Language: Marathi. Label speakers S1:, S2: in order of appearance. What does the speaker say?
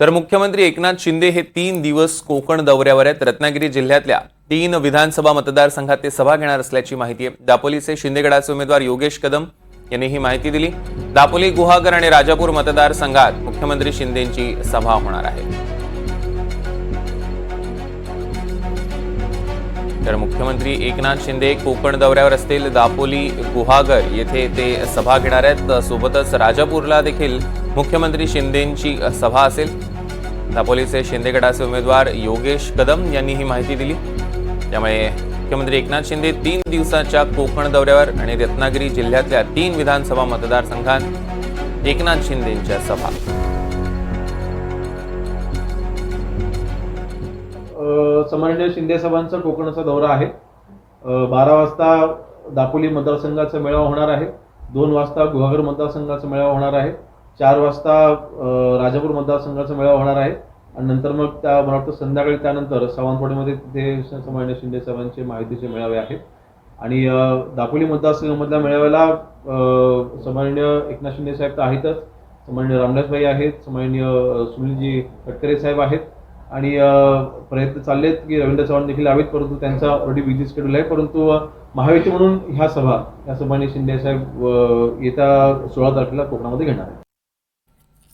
S1: तर मुख्यमंत्री एकनाथ शिंदे हे तीन दिवस कोकण दौऱ्यावर आहेत. रत्नागिरी जिल्ह्यातल्या तीन विधानसभा मतदारसंघात ते सभा घेणार असल्याची माहिती आहे. दापोलीचे शिंदेगडाचे उमेदवार योगेश कदम यांनी ही माहिती दिली. दापोली गुहागर आणि राजापूर मतदारसंघात मुख्यमंत्री शिंदेची सभा होणार आहे. तर मुख्यमंत्री एकनाथ शिंदे कोकण दौऱ्यावर असतील. दापोली गुहागर येथे ते सभा घेणार आहेत. सोबतच राजापूरला देखील मुख्यमंत्री शिंदेंची सभा असेल. दापोलीचे शिंदेगडाचे उमेदवार योगेश कदम यांनी ही माहिती दिली. त्यामुळे मुख्यमंत्री एकनाथ शिंदे तीन दिवसाच्या कोकण दौऱ्यावर आणि रत्नागिरी जिल्ह्यातल्या तीन विधानसभा मतदारसंघात एकनाथ शिंदेच्या सभा.
S2: अ, शिंदे सभांचा कोकणाचा दौरा आहे. बारा वाजता दापोली मतदारसंघाचा मेळावा होणार आहे. दोन वाजता गुहागर मतदारसंघाचा मेळावा होणार आहे. चार वाजता राजापूर मतदारसंघाचा मेळावा होणार आहे. आणि नंतर मग त्या मला वाटतं संध्याकाळी त्यानंतर सावंतवाडीमध्ये तिथे समान्य शिंदे साहेबांचे माहितीचे मेळावे आहेत. आणि दापोली मतदारसंघामधल्या मेळाव्याला समान्य एकनाथ शिंदे साहेब तर आहेतच. समान्य रामदासभाई आहेत. समान्य सुनीलजी तटकरे साहेब आहेत. आणि प्रयत्न चाललेत की रवींद्र चव्हाण देखील आहेत परंतु त्यांचा ऑलरेडी बिझी शेड्यूल आहे. परंतु महायुती म्हणून ह्या सभा या सभाने शिंदे साहेब येत्या सोळा तारखेला कोकणामध्ये घेणार आहेत.